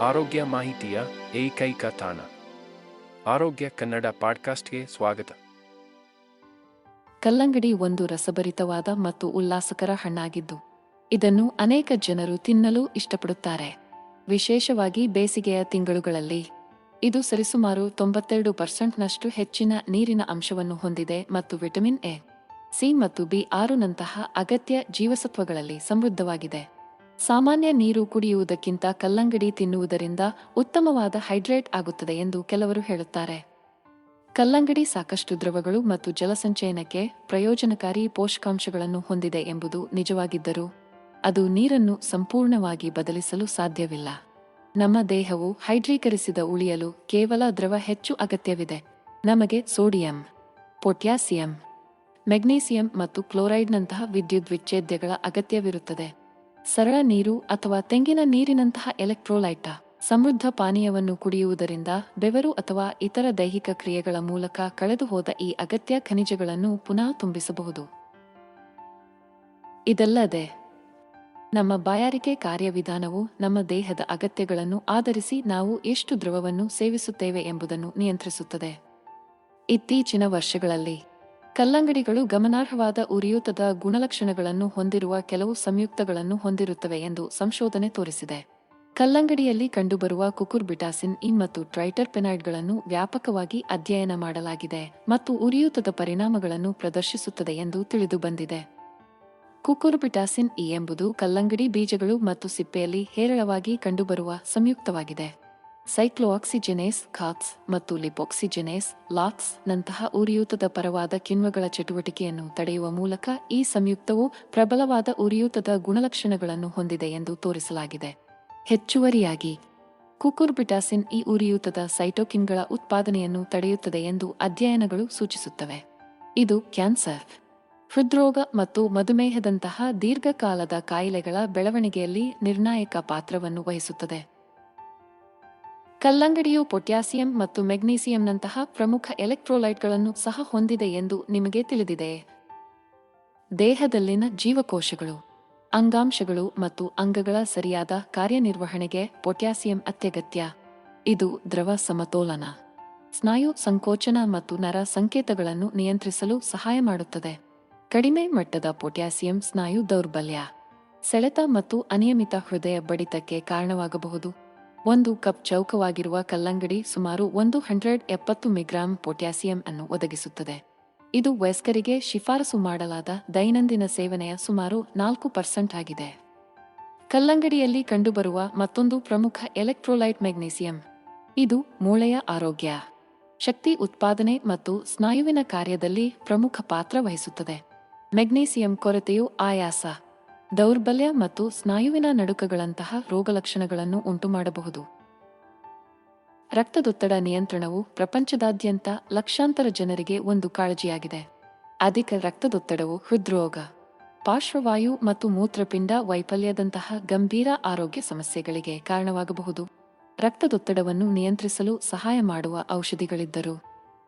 ಆರೋಗ್ಯ ಮಾಹಿತಿಯ ಏಕೈಕ ತಾಣ. ಆರೋಗ್ಯ ಕನ್ನಡ ಪಾಡ್ಕಾಸ್ಟ್ಗೆ ಸ್ವಾಗತ. ಕಲ್ಲಂಗಡಿ ಒಂದು ರಸಭರಿತವಾದ ಮತ್ತು ಉಲ್ಲಾಸಕರ ಹಣ್ಣಾಗಿದ್ದು, ಇದನ್ನು ಅನೇಕ ಜನರು ತಿನ್ನಲು ಇಷ್ಟಪಡುತ್ತಾರೆ. ವಿಶೇಷವಾಗಿ ಬೇಸಿಗೆಯ ತಿಂಗಳುಗಳಲ್ಲಿ, ಇದು ಸರಿಸುಮಾರು ತೊಂಬತ್ತೆರಡು ಪರ್ಸೆಂಟ್ನಷ್ಟು ಹೆಚ್ಚಿನ ನೀರಿನ ಅಂಶವನ್ನು ಹೊಂದಿದೆ ಮತ್ತು ವಿಟಮಿನ್ ಎ, ಸಿ ಮತ್ತು ಬಿ ಆರುನಂತಹ ಅಗತ್ಯ ಜೀವಸತ್ವಗಳಲ್ಲಿ ಸಮೃದ್ಧವಾಗಿದೆ. ಸಾಮಾನ್ಯ ನೀರು ಕುಡಿಯುವುದಕ್ಕಿಂತ ಕಲ್ಲಂಗಡಿ ತಿನ್ನುವುದರಿಂದ ಉತ್ತಮವಾದ ಹೈಡ್ರೇಟ್ ಆಗುತ್ತದೆ ಎಂದು ಕೆಲವರು ಹೇಳುತ್ತಾರೆ. ಕಲ್ಲಂಗಡಿ ಸಾಕಷ್ಟು ದ್ರವಗಳು ಮತ್ತು ಜಲಸಂಚಯನಕ್ಕೆ ಪ್ರಯೋಜನಕಾರಿ ಪೋಷಕಾಂಶಗಳನ್ನು ಹೊಂದಿದೆ ಎಂಬುದು ನಿಜವಾಗಿದ್ದರೂ ಅದು ನೀರನ್ನು ಸಂಪೂರ್ಣವಾಗಿ ಬದಲಿಸಲು ಸಾಧ್ಯವಿಲ್ಲ. ನಮ್ಮ ದೇಹವು ಹೈಡ್ರೀಕರಿಸಿದ ಉಳಿಯಲು ಕೇವಲ ದ್ರವ ಹೆಚ್ಚು ಅಗತ್ಯವಿದೆ. ನಮಗೆ ಸೋಡಿಯಂ, ಪೊಟ್ಯಾಸಿಯಂ, ಮೆಗ್ನೀಸಿಯಂ ಮತ್ತು ಕ್ಲೋರೈಡ್ನಂತಹ ವಿದ್ಯುತ್ ವಿಚ್ಛೇದ್ಯಗಳ ಅಗತ್ಯವಿರುತ್ತದೆ. ಸರಳ ನೀರು ಅಥವಾ ತೆಂಗಿನ ನೀರಿನಂತಹ ಎಲೆಕ್ಟ್ರೋಲೈಟ ಸಮೃದ್ಧ ಪಾನೀಯವನ್ನು ಕುಡಿಯುವುದರಿಂದ ಬೆವರು ಅಥವಾ ಇತರ ದೈಹಿಕ ಕ್ರಿಯೆಗಳ ಮೂಲಕ ಕಳೆದುಹೋದ ಈ ಅಗತ್ಯ ಖನಿಜಗಳನ್ನು ಪುನಃ ತುಂಬಿಸಬಹುದು. ಇದಲ್ಲದೆ, ನಮ್ಮ ಬಾಯಾರಿಕೆ ಕಾರ್ಯವಿಧಾನವು ನಮ್ಮ ದೇಹದ ಅಗತ್ಯಗಳನ್ನು ಆಧರಿಸಿ ನಾವು ಎಷ್ಟು ದ್ರವವನ್ನು ಸೇವಿಸುತ್ತೇವೆ ಎಂಬುದನ್ನು ನಿಯಂತ್ರಿಸುತ್ತದೆ. ಇತ್ತೀಚಿನ ವರ್ಷಗಳಲ್ಲಿ ಕಲ್ಲಂಗಡಿಗಳು ಗಮನಾರ್ಹವಾದ ಉರಿಯೂತದ ಗುಣಲಕ್ಷಣಗಳನ್ನು ಹೊಂದಿರುವ ಕೆಲವು ಸಂಯುಕ್ತಗಳನ್ನು ಹೊಂದಿರುತ್ತವೆ ಎಂದು ಸಂಶೋಧನೆ ತೋರಿಸಿದೆ. ಕಲ್ಲಂಗಡಿಯಲ್ಲಿ ಕಂಡುಬರುವ ಕುಕುರ್ಬಿಟಾಸಿನ್, ಇನ್ ಮತ್ತು ಟ್ರೈಟರ್ಪೆನಾಯ್ಡ್ಗಳನ್ನು ವ್ಯಾಪಕವಾಗಿ ಅಧ್ಯಯನ ಮಾಡಲಾಗಿದೆ ಮತ್ತು ಉರಿಯೂತದ ಪರಿಣಾಮಗಳನ್ನು ಪ್ರದರ್ಶಿಸುತ್ತದೆ ಎಂದು ತಿಳಿದುಬಂದಿದೆ. ಕುಕುರ್ಬಿಟಾಸಿನ್ ಇ ಎಂಬುದು ಕಲ್ಲಂಗಡಿ ಬೀಜಗಳು ಮತ್ತು ಸಿಪ್ಪೆಯಲ್ಲಿ ಹೇರಳವಾಗಿ ಕಂಡುಬರುವ ಸಂಯುಕ್ತವಾಗಿದೆ. ಸೈಕ್ಲೋಆಕ್ಸಿಜೆನೇಸ್ ಖಾತ್ಸ್ ಮತ್ತು ಲಿಪೊಕ್ಸಿಜೆನೇಸ್ ಲಾಕ್ಸ್ ನಂತಹ ಉರಿಯೂತದ ಪರವಾದ ಕಿಣ್ವಗಳ ಚಟುವಟಿಕೆಯನ್ನು ತಡೆಯುವ ಮೂಲಕ ಈ ಸಂಯುಕ್ತವು ಪ್ರಬಲವಾದ ಉರಿಯೂತದ ಗುಣಲಕ್ಷಣಗಳನ್ನು ಹೊಂದಿದೆ ಎಂದು ತೋರಿಸಲಾಗಿದೆ. ಹೆಚ್ಚುವರಿಯಾಗಿ, ಕುಕುರ್ಬಿಟಾಸಿನ್ ಈ ಉರಿಯೂತದ ಸೈಟೋಕಿನ್ಗಳ ಉತ್ಪಾದನೆಯನ್ನು ತಡೆಯುತ್ತದೆ ಎಂದು ಅಧ್ಯಯನಗಳು ಸೂಚಿಸುತ್ತವೆ. ಇದು ಕ್ಯಾನ್ಸರ್, ಹೃದ್ರೋಗ ಮತ್ತು ಮಧುಮೇಹದಂತಹ ದೀರ್ಘಕಾಲದ ಕಾಯಿಲೆಗಳ ಬೆಳವಣಿಗೆಯಲ್ಲಿ ನಿರ್ಣಾಯಕ ಪಾತ್ರವನ್ನು ವಹಿಸುತ್ತದೆ. ಕಲ್ಲಂಗಡಿಯು ಪೊಟ್ಯಾಸಿಯಂ ಮತ್ತು ಮೆಗ್ನೀಸಿಯಂನಂತಹ ಪ್ರಮುಖ ಎಲೆಕ್ಟ್ರೋಲೈಟ್ಗಳನ್ನು ಸಹ ಹೊಂದಿದೆ ಎಂದು ನಿಮಗೆ ತಿಳಿದಿದೆ. ದೇಹದಲ್ಲಿನ ಜೀವಕೋಶಗಳು, ಅಂಗಾಂಶಗಳು ಮತ್ತು ಅಂಗಗಳ ಸರಿಯಾದ ಕಾರ್ಯನಿರ್ವಹಣೆಗೆ ಪೊಟ್ಯಾಸಿಯಂ ಅತ್ಯಗತ್ಯ. ಇದು ದ್ರವ ಸಮತೋಲನ, ಸ್ನಾಯು ಸಂಕೋಚನ ಮತ್ತು ನರ ಸಂಕೇತಗಳನ್ನು ನಿಯಂತ್ರಿಸಲು ಸಹಾಯ ಮಾಡುತ್ತದೆ. ಕಡಿಮೆ ಮಟ್ಟದ ಪೊಟ್ಯಾಸಿಯಂ ಸ್ನಾಯು ದೌರ್ಬಲ್ಯ, ಸೆಳೆತ ಮತ್ತು ಅನಿಯಮಿತ ಹೃದಯ ಬಡಿತಕ್ಕೆ ಕಾರಣವಾಗಬಹುದು. ಒಂದು ಕಪ್ ಚೌಕವಾಗಿರುವ ಕಲ್ಲಂಗಡಿ ಸುಮಾರು ಒಂದು ಹಂಡ್ರೆಡ್ ಎಪ್ಪತ್ತು ಮಿಗ್ರಾಂ ಪೊಟ್ಯಾಸಿಯಂ ಅನ್ನು ಒದಗಿಸುತ್ತದೆ. ಇದು ವಯಸ್ಕರಿಗೆ ಶಿಫಾರಸು ಮಾಡಲಾದ ದೈನಂದಿನ ಸೇವನೆಯ ಸುಮಾರು ನಾಲ್ಕು ಪರ್ಸೆಂಟ್ ಆಗಿದೆ. ಕಲ್ಲಂಗಡಿಯಲ್ಲಿ ಕಂಡುಬರುವ ಮತ್ತೊಂದು ಪ್ರಮುಖ ಎಲೆಕ್ಟ್ರೋಲೈಟ್ ಮೆಗ್ನೀಸಿಯಂ. ಇದು ಮೂಳೆಯ ಆರೋಗ್ಯ. ಶಕ್ತಿ ಉತ್ಪಾದನೆ ಮತ್ತು ಸ್ನಾಯುವಿನ ಕಾರ್ಯದಲ್ಲಿ ಪ್ರಮುಖ ಪಾತ್ರ ವಹಿಸುತ್ತದೆ. ಮೆಗ್ನೀಸಿಯಂ ಕೊರತೆಯು ಆಯಾಸ. ದೌರ್ಬಲ್ಯ ಮತ್ತು ಸ್ನಾಯುವಿನ ನಡುಕಗಳಂತಹ ರೋಗಲಕ್ಷಣಗಳನ್ನು ಉಂಟುಮಾಡಬಹುದು. ರಕ್ತದೊತ್ತಡ ನಿಯಂತ್ರಣವು ಪ್ರಪಂಚದಾದ್ಯಂತ ಲಕ್ಷಾಂತರ ಜನರಿಗೆ ಒಂದು ಕಾಳಜಿಯಾಗಿದೆ. ಅಧಿಕ ರಕ್ತದೊತ್ತಡವು ಹೃದ್ರೋಗ, ಪಾರ್ಶ್ವವಾಯು ಮತ್ತು ಮೂತ್ರಪಿಂಡ ವೈಫಲ್ಯದಂತಹ ಗಂಭೀರ ಆರೋಗ್ಯ ಸಮಸ್ಯೆಗಳಿಗೆ ಕಾರಣವಾಗಬಹುದು. ರಕ್ತದೊತ್ತಡವನ್ನು ನಿಯಂತ್ರಿಸಲು ಸಹಾಯ ಮಾಡುವ ಔಷಧಿಗಳಿದ್ದರು,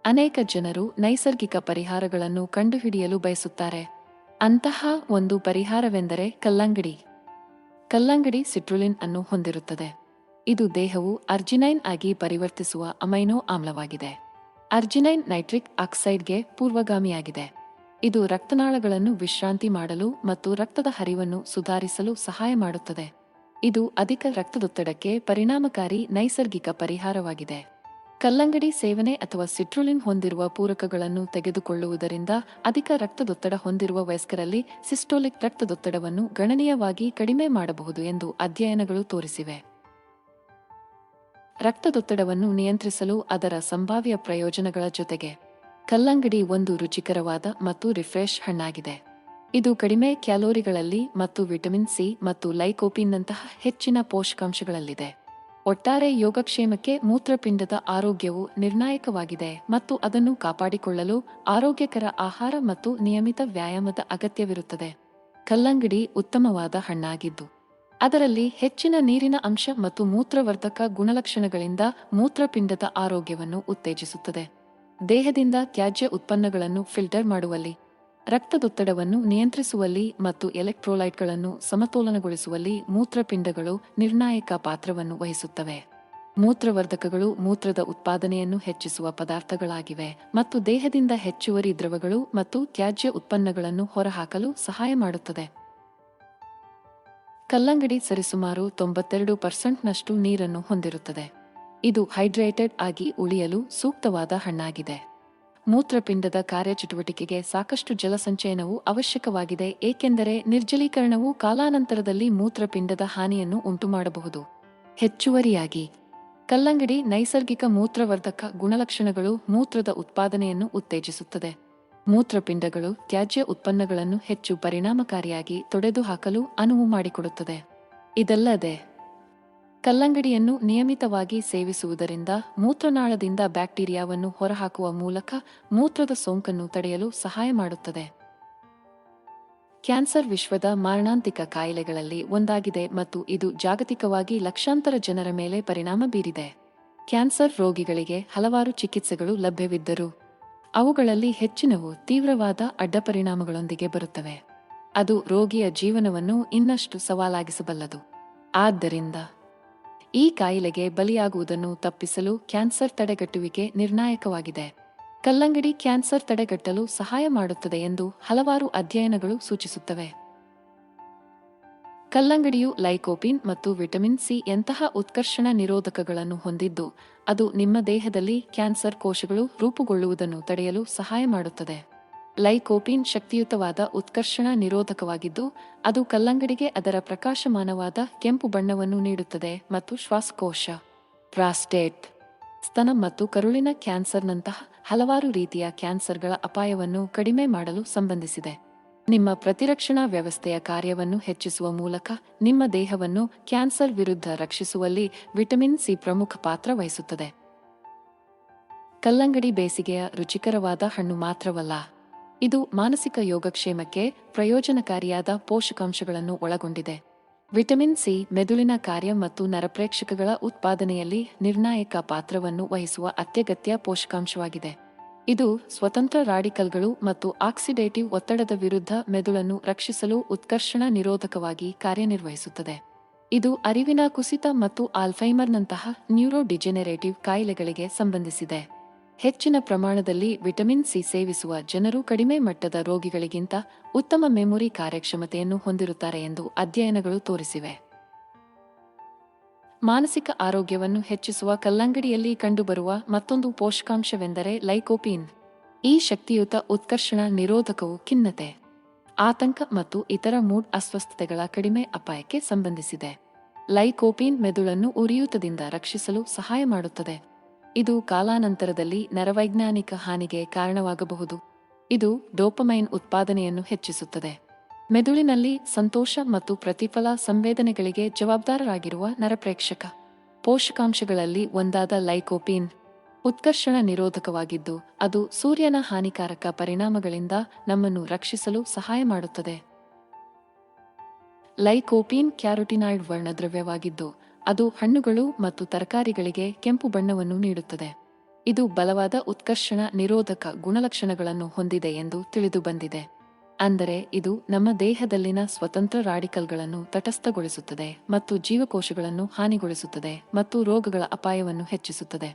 ಅನೇಕ ಜನರು ನೈಸರ್ಗಿಕ ಪರಿಹಾರಗಳನ್ನು ಕಂಡುಹಿಡಿಯಲು ಬಯಸುತ್ತಾರೆ. ಅಂತಹ ಒಂದು ಪರಿಹಾರವೆಂದರೆ ಕಲ್ಲಂಗಡಿ. ಕಲ್ಲಂಗಡಿ ಸಿಟ್ರುಲಿನ್ ಅನ್ನು ಹೊಂದಿರುತ್ತದೆ. ಇದು ದೇಹವು ಅರ್ಜಿನೈನ್ ಆಗಿ ಪರಿವರ್ತಿಸುವ ಅಮೈನೋ ಆಮ್ಲವಾಗಿದೆ. ಅರ್ಜಿನೈನ್ ನೈಟ್ರಿಕ್ ಆಕ್ಸೈಡ್ಗೆ ಪೂರ್ವಗಾಮಿಯಾಗಿದೆ. ಇದು ರಕ್ತನಾಳಗಳನ್ನು ವಿಶ್ರಾಂತಿ ಮಾಡಲು ಮತ್ತು ರಕ್ತದ ಹರಿವನ್ನು ಸುಧಾರಿಸಲು ಸಹಾಯ ಮಾಡುತ್ತದೆ. ಇದು ಅಧಿಕ ರಕ್ತದೊತ್ತಡಕ್ಕೆ ಪರಿಣಾಮಕಾರಿ ನೈಸರ್ಗಿಕ ಪರಿಹಾರವಾಗಿದೆ. ಕಲ್ಲಂಗಡಿ ಸೇವನೆ ಅಥವಾ ಸಿಟ್ರುಲಿನ್ ಹೊಂದಿರುವ ಪೂರಕಗಳನ್ನು ತೆಗೆದುಕೊಳ್ಳುವುದರಿಂದ ಅಧಿಕ ರಕ್ತದೊತ್ತಡ ಹೊಂದಿರುವ ವಯಸ್ಕರಲ್ಲಿ ಸಿಸ್ಟೋಲಿಕ್ ರಕ್ತದೊತ್ತಡವನ್ನು ಗಣನೀಯವಾಗಿ ಕಡಿಮೆ ಮಾಡಬಹುದು ಎಂದು ಅಧ್ಯಯನಗಳು ತೋರಿಸಿವೆ. ರಕ್ತದೊತ್ತಡವನ್ನು ನಿಯಂತ್ರಿಸಲು ಅದರ ಸಂಭಾವ್ಯ ಪ್ರಯೋಜನಗಳ ಜೊತೆಗೆ ಕಲ್ಲಂಗಡಿ ಒಂದು ರುಚಿಕರವಾದ ಮತ್ತು ರಿಫ್ರೆಶ್ ಹಣ್ಣಾಗಿದೆ. ಇದು ಕಡಿಮೆ ಕ್ಯಾಲೋರಿಗಳಲ್ಲಿ ಮತ್ತು ವಿಟಮಿನ್ ಸಿ ಮತ್ತು ಲೈಕೋಪಿನ್ನಂತಹ ಹೆಚ್ಚಿನ ಪೋಷಕಾಂಶಗಳಲ್ಲಿದೆ. ಒಟ್ಟಾರೆ ಯೋಗಕ್ಷೇಮಕ್ಕೆ ಮೂತ್ರಪಿಂಡದ ಆರೋಗ್ಯವು ನಿರ್ಣಾಯಕವಾಗಿದೆ ಮತ್ತು ಅದನ್ನು ಕಾಪಾಡಿಕೊಳ್ಳಲು ಆರೋಗ್ಯಕರ ಆಹಾರ ಮತ್ತು ನಿಯಮಿತ ವ್ಯಾಯಾಮದ ಅಗತ್ಯವಿರುತ್ತದೆ. ಕಲ್ಲಂಗಡಿ ಉತ್ತಮವಾದ ಹಣ್ಣಾಗಿದ್ದು, ಅದರಲ್ಲಿ ಹೆಚ್ಚಿನ ನೀರಿನ ಅಂಶ ಮತ್ತು ಮೂತ್ರವರ್ಧಕ ಗುಣಲಕ್ಷಣಗಳಿಂದ ಮೂತ್ರಪಿಂಡದ ಆರೋಗ್ಯವನ್ನು ಉತ್ತೇಜಿಸುತ್ತದೆ. ದೇಹದಿಂದ ತ್ಯಾಜ್ಯ ಉತ್ಪನ್ನಗಳನ್ನು ಫಿಲ್ಟರ್ ಮಾಡುವಲ್ಲಿ ರಕ್ತದೊತ್ತಡವನ್ನು ನಿಯಂತ್ರಿಸುವಲ್ಲಿ ಮತ್ತು ಎಲೆಕ್ಟ್ರೋಲೈಟ್ಗಳನ್ನು ಸಮತೋಲನಗೊಳಿಸುವಲ್ಲಿ ಮೂತ್ರಪಿಂಡಗಳು ನಿರ್ಣಾಯಕ ಪಾತ್ರವನ್ನು ವಹಿಸುತ್ತವೆ. ಮೂತ್ರವರ್ಧಕಗಳು ಮೂತ್ರದ ಉತ್ಪಾದನೆಯನ್ನು ಹೆಚ್ಚಿಸುವ ಪದಾರ್ಥಗಳಾಗಿವೆ ಮತ್ತು ದೇಹದಿಂದ ಹೆಚ್ಚುವರಿ ದ್ರವಗಳು ಮತ್ತು ತ್ಯಾಜ್ಯ ಉತ್ಪನ್ನಗಳನ್ನು ಹೊರಹಾಕಲು ಸಹಾಯ ಮಾಡುತ್ತದೆ. ಕಲ್ಲಂಗಡಿ ಸರಿಸುಮಾರು ತೊಂಬತ್ತೆರಡು ಪರ್ಸೆಂಟ್ನಷ್ಟು ನೀರನ್ನು ಹೊಂದಿರುತ್ತದೆ. ಇದು ಹೈಡ್ರೇಟೆಡ್ ಆಗಿ ಉಳಿಯಲು ಸೂಕ್ತವಾದ ಹಣ್ಣಾಗಿದೆ. ಮೂತ್ರಪಿಂಡದ ಕಾರ್ಯಚಟುವಟಿಕೆಗೆ ಸಾಕಷ್ಟು ಜಲಸಂಚಯನವು ಅವಶ್ಯಕವಾಗಿದೆ, ಏಕೆಂದರೆ ನಿರ್ಜಲೀಕರಣವು ಕಾಲಾನಂತರದಲ್ಲಿ ಮೂತ್ರಪಿಂಡದ ಹಾನಿಯನ್ನು ಉಂಟುಮಾಡಬಹುದು. ಹೆಚ್ಚುವರಿಯಾಗಿ, ಕಲ್ಲಂಗಡಿ ನೈಸರ್ಗಿಕ ಮೂತ್ರವರ್ಧಕ ಗುಣಲಕ್ಷಣಗಳು ಮೂತ್ರದ ಉತ್ಪಾದನೆಯನ್ನು ಉತ್ತೇಜಿಸುತ್ತದೆ. ಮೂತ್ರಪಿಂಡಗಳು ತ್ಯಾಜ್ಯ ಉತ್ಪನ್ನಗಳನ್ನು ಹೆಚ್ಚು ಪರಿಣಾಮಕಾರಿಯಾಗಿ ತೊಡೆದುಹಾಕಲು ಅನುವು ಮಾಡಿಕೊಡುತ್ತದೆ. ಇದಲ್ಲದೆ ಕಲ್ಲಂಗಡಿಯನ್ನು ನಿಯಮಿತವಾಗಿ ಸೇವಿಸುವುದರಿಂದ ಮೂತ್ರನಾಳದಿಂದ ಬ್ಯಾಕ್ಟೀರಿಯಾವನ್ನು ಹೊರಹಾಕುವ ಮೂಲಕ ಮೂತ್ರದ ಸೋಂಕನ್ನು ತಡೆಯಲು ಸಹಾಯ ಮಾಡುತ್ತದೆ. ಕ್ಯಾನ್ಸರ್ ವಿಶ್ವದ ಮಾರಣಾಂತಿಕ ಕಾಯಿಲೆಗಳಲ್ಲಿ ಒಂದಾಗಿದೆ ಮತ್ತು ಇದು ಜಾಗತಿಕವಾಗಿ ಲಕ್ಷಾಂತರ ಜನರ ಮೇಲೆ ಪರಿಣಾಮ ಬೀರಿದೆ. ಕ್ಯಾನ್ಸರ್ ರೋಗಿಗಳಿಗೆ ಹಲವಾರು ಚಿಕಿತ್ಸೆಗಳು ಲಭ್ಯವಿದ್ದರೂ ಅವುಗಳಲ್ಲಿ ಹೆಚ್ಚಿನವು ತೀವ್ರವಾದ ಅಡ್ಡಪರಿಣಾಮಗಳೊಂದಿಗೆ ಬರುತ್ತವೆ. ಅದು ರೋಗಿಯ ಜೀವನವನ್ನು ಇನ್ನಷ್ಟು ಸವಾಲಾಗಿಸಬಲ್ಲದು. ಆದ್ದರಿಂದ ಈ ಕಾಯಿಲೆಗೆ ಬಲಿಯಾಗುವುದನ್ನು ತಪ್ಪಿಸಲು ಕ್ಯಾನ್ಸರ್ ತಡೆಗಟ್ಟುವಿಕೆ ನಿರ್ಣಾಯಕವಾಗಿದೆ. ಕಲ್ಲಂಗಡಿ ಕ್ಯಾನ್ಸರ್ ತಡೆಗಟ್ಟಲು ಸಹಾಯ ಮಾಡುತ್ತದೆ ಎಂದು ಹಲವಾರು ಅಧ್ಯಯನಗಳು ಸೂಚಿಸುತ್ತವೆ. ಕಲ್ಲಂಗಡಿಯು ಲೈಕೋಪಿನ್ ಮತ್ತು ವಿಟಮಿನ್ ಸಿ ಎಂತಹ ಉತ್ಕರ್ಷಣ ನಿರೋಧಕಗಳನ್ನು ಹೊಂದಿದ್ದು, ಅದು ನಿಮ್ಮ ದೇಹದಲ್ಲಿ ಕ್ಯಾನ್ಸರ್ ಕೋಶಗಳು ರೂಪುಗೊಳ್ಳುವುದನ್ನು ತಡೆಯಲು ಸಹಾಯ ಮಾಡುತ್ತದೆ. ಲೈಕೋಪಿನ್ ಶಕ್ತಿಯುತವಾದ ಉತ್ಕರ್ಷಣ ನಿರೋಧಕವಾಗಿದ್ದು, ಅದು ಕಲ್ಲಂಗಡಿಗೆ ಅದರ ಪ್ರಕಾಶಮಾನವಾದ ಕೆಂಪು ಬಣ್ಣವನ್ನು ನೀಡುತ್ತದೆ ಮತ್ತು ಶ್ವಾಸಕೋಶ, ಪ್ರಾಸ್ಟೇಟ್, ಸ್ತನ ಮತ್ತು ಕರುಳಿನ ಕ್ಯಾನ್ಸರ್ನಂತಹ ಹಲವಾರು ರೀತಿಯ ಕ್ಯಾನ್ಸರ್ಗಳ ಅಪಾಯವನ್ನು ಕಡಿಮೆ ಮಾಡಲು ಸಂಬಂಧಿಸಿದೆ. ನಿಮ್ಮ ಪ್ರತಿರಕ್ಷಣಾ ವ್ಯವಸ್ಥೆಯ ಕಾರ್ಯವನ್ನು ಹೆಚ್ಚಿಸುವ ಮೂಲಕ ನಿಮ್ಮ ದೇಹವನ್ನು ಕ್ಯಾನ್ಸರ್ ವಿರುದ್ಧ ರಕ್ಷಿಸುವಲ್ಲಿ ವಿಟಮಿನ್ ಸಿ ಪ್ರಮುಖ ಪಾತ್ರ ವಹಿಸುತ್ತದೆ. ಕಲ್ಲಂಗಡಿ ಬೇಸಿಗೆಯ ರುಚಿಕರವಾದ ಹಣ್ಣು ಮಾತ್ರವಲ್ಲ. ಇದು ಮಾನಸಿಕ ಯೋಗಕ್ಷೇಮಕ್ಕೆ ಪ್ರಯೋಜನಕಾರಿಯಾದ ಪೋಷಕಾಂಶಗಳನ್ನು ಒಳಗೊಂಡಿದೆ. ವಿಟಮಿನ್ ಸಿ, ಮೆದುಳಿನ ಕಾರ್ಯ ಮತ್ತು ನರಪ್ರೇಕ್ಷಕಗಳ ಉತ್ಪಾದನೆಯಲ್ಲಿ ನಿರ್ಣಾಯಕ ಪಾತ್ರವನ್ನು ವಹಿಸುವ ಅತ್ಯಗತ್ಯ ಪೋಷಕಾಂಶವಾಗಿದೆ. ಇದು ಸ್ವತಂತ್ರ ರಾಡಿಕಲ್ಗಳು ಮತ್ತು ಆಕ್ಸಿಡೇಟಿವ್ ಒತ್ತಡದ ವಿರುದ್ಧ ಮೆದುಳನ್ನು ರಕ್ಷಿಸಲು ಉತ್ಕರ್ಷಣ ನಿರೋಧಕವಾಗಿ ಕಾರ್ಯನಿರ್ವಹಿಸುತ್ತದೆ. ಇದು ಅರಿವಿನ ಕುಸಿತ ಮತ್ತು ಆಲ್ಫೈಮರ್ನಂತಹ ನ್ಯೂರೋಡಿಜೆನೆರೇಟಿವ್ ಕಾಯಿಲೆಗಳಿಗೆ ಸಂಬಂಧಿಸಿದೆ. ಹೆಚ್ಚಿನ ಪ್ರಮಾಣದಲ್ಲಿ ವಿಟಮಿನ್ ಸಿ ಸೇವಿಸುವ ಜನರು ಕಡಿಮೆ ಮಟ್ಟದ ರೋಗಿಗಳಿಗಿಂತ ಉತ್ತಮ ಮೆಮೊರಿ ಕಾರ್ಯಕ್ಷಮತೆಯನ್ನು ಹೊಂದಿರುತ್ತಾರೆ ಎಂದು ಅಧ್ಯಯನಗಳು ತೋರಿಸಿವೆ. ಮಾನಸಿಕ ಆರೋಗ್ಯವನ್ನು ಹೆಚ್ಚಿಸುವ ಕಲ್ಲಂಗಡಿಯಲ್ಲಿ ಕಂಡುಬರುವ ಮತ್ತೊಂದು ಪೋಷಕಾಂಶವೆಂದರೆ ಲೈಕೋಪೀನ್. ಈ ಶಕ್ತಿಯುತ ಉತ್ಕರ್ಷಣ ನಿರೋಧಕವು ಖಿನ್ನತೆ, ಆತಂಕ ಮತ್ತು ಇತರ ಮೂಡ್ ಅಸ್ವಸ್ಥತೆಗಳ ಕಡಿಮೆ ಅಪಾಯಕ್ಕೆ ಸಂಬಂಧಿಸಿದೆ. ಲೈಕೋಪೀನ್ ಮೆದುಳನ್ನು ಉರಿಯೂತದಿಂದ ರಕ್ಷಿಸಲು ಸಹಾಯ ಮಾಡುತ್ತದೆ. ಇದು ಕಾಲಾನಂತರದಲ್ಲಿ ನರವೈಜ್ಞಾನಿಕ ಹಾನಿಗೆ ಕಾರಣವಾಗಬಹುದು. ಇದು ಡೋಪಮೈನ್ ಉತ್ಪಾದನೆಯನ್ನು ಹೆಚ್ಚಿಸುತ್ತದೆ. ಮೆದುಳಿನಲ್ಲಿ ಸಂತೋಷ ಮತ್ತು ಪ್ರತಿಫಲ ಸಂವೇದನೆಗಳಿಗೆ ಜವಾಬ್ದಾರರಾಗಿರುವ ನರಪ್ರೇಕ್ಷಕ. ಪೋಷಕಾಂಶಗಳಲ್ಲಿ ಒಂದಾದ ಲೈಕೋಪೀನ್ ಉತ್ಕರ್ಷಣ ನಿರೋಧಕವಾಗಿದ್ದು, ಅದು ಸೂರ್ಯನ ಹಾನಿಕಾರಕ ಪರಿಣಾಮಗಳಿಂದ ನಮ್ಮನ್ನು ರಕ್ಷಿಸಲು ಸಹಾಯ ಮಾಡುತ್ತದೆ. ಲೈಕೋಪೀನ್ ಕ್ಯಾರೋಟಿನಾಯ್ಡ್ ವರ್ಣದ್ರವ್ಯವಾಗಿದ್ದು ಅದು ಹಣ್ಣುಗಳು ಮತ್ತು ತರಕಾರಿಗಳಿಗೆ ಕೆಂಪು ಬಣ್ಣವನ್ನು ನೀಡುತ್ತದೆ. ಇದು ಬಲವಾದ ಉತ್ಕರ್ಷಣ ನಿರೋಧಕ ಗುಣಲಕ್ಷಣಗಳನ್ನು ಹೊಂದಿದೆ ಎಂದು ತಿಳಿದುಬಂದಿದೆ ಅಂದರೆ ಇದು ನಮ್ಮ ದೇಹದಲ್ಲಿನ ಸ್ವತಂತ್ರ ರಾಡಿಕಲ್ಗಳನ್ನು ತಟಸ್ಥಗೊಳಿಸುತ್ತದೆ ಮತ್ತು ಜೀವಕೋಶಗಳನ್ನು ಹಾನಿಗೊಳಿಸುತ್ತದೆ ಮತ್ತು ರೋಗಗಳ ಅಪಾಯವನ್ನು ಹೆಚ್ಚಿಸುತ್ತದೆ.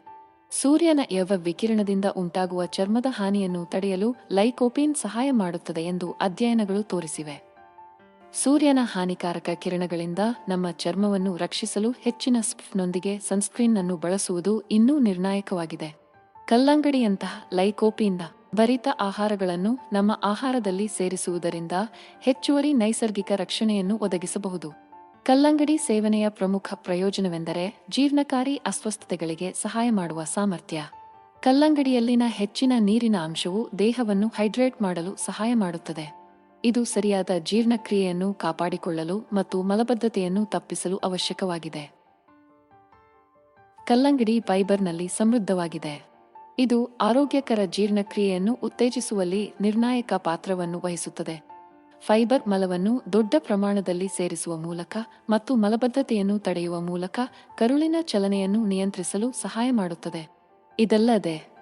ಸೂರ್ಯನ ಯವ ವಿಕಿರಣದಿಂದ ಉಂಟಾಗುವ ಚರ್ಮದ ಹಾನಿಯನ್ನು ತಡೆಯಲು ಲೈಕೋಪೀನ್ ಸಹಾಯ ಮಾಡುತ್ತದೆ ಎಂದು ಅಧ್ಯಯನಗಳು ತೋರಿಸಿವೆ. ಸೂರ್ಯನ ಹಾನಿಕಾರಕ ಕಿರಣಗಳಿಂದ ನಮ್ಮ ಚರ್ಮವನ್ನು ರಕ್ಷಿಸಲು ಹೆಚ್ಚಿನ ಸ್ಪ್ನೊಂದಿಗೆ ಸನ್ಸ್ಕ್ರೀನ್ ಅನ್ನು ಬಳಸುವುದು ಇನ್ನೂ ನಿರ್ಣಾಯಕವಾಗಿದೆ. ಕಲ್ಲಂಗಡಿಯಂತಹ ಲೈಕೋಪಿಯಿಂದ ಭರಿತ ಆಹಾರಗಳನ್ನು ನಮ್ಮ ಆಹಾರದಲ್ಲಿ ಸೇರಿಸುವುದರಿಂದ ಹೆಚ್ಚುವರಿ ನೈಸರ್ಗಿಕ ರಕ್ಷಣೆಯನ್ನು ಒದಗಿಸಬಹುದು. ಕಲ್ಲಂಗಡಿ ಸೇವನೆಯ ಪ್ರಮುಖ ಪ್ರಯೋಜನವೆಂದರೆ ಜೀರ್ಣಕಾರಿ ಅಸ್ವಸ್ಥತೆಗಳಿಗೆ ಸಹಾಯ ಮಾಡುವ ಸಾಮರ್ಥ್ಯ. ಕಲ್ಲಂಗಡಿಯಲ್ಲಿನ ಹೆಚ್ಚಿನ ನೀರಿನ ಅಂಶವು ದೇಹವನ್ನು ಹೈಡ್ರೇಟ್ ಮಾಡಲು ಸಹಾಯ ಮಾಡುತ್ತದೆ. ಇದು ಸರಿಯಾದ ಜೀರ್ಣಕ್ರಿಯೆಯನ್ನು ಕಾಪಾಡಿಕೊಳ್ಳಲು ಮತ್ತು ಮಲಬದ್ಧತೆಯನ್ನು ತಪ್ಪಿಸಲು ಅವಶ್ಯಕವಾಗಿದೆ. ಕಲ್ಲಂಗಡಿ ಫೈಬರ್ನಲ್ಲಿ ಸಮೃದ್ಧವಾಗಿದೆ. ಇದು ಆರೋಗ್ಯಕರ ಜೀರ್ಣಕ್ರಿಯೆಯನ್ನು ಉತ್ತೇಜಿಸುವಲ್ಲಿ ನಿರ್ಣಾಯಕ ಪಾತ್ರವನ್ನು ವಹಿಸುತ್ತದೆ. ಫೈಬರ್ ಮಲವನ್ನು ದೊಡ್ಡ ಪ್ರಮಾಣದಲ್ಲಿ ಸೇರಿಸುವ ಮೂಲಕ ಮತ್ತು ಮಲಬದ್ಧತೆಯನ್ನು ತಡೆಯುವ ಮೂಲಕ ಕರುಳಿನ ಚಲನೆಯನ್ನು ನಿಯಂತ್ರಿಸಲು ಸಹಾಯ ಮಾಡುತ್ತದೆ. ಇದಲ್ಲದೆ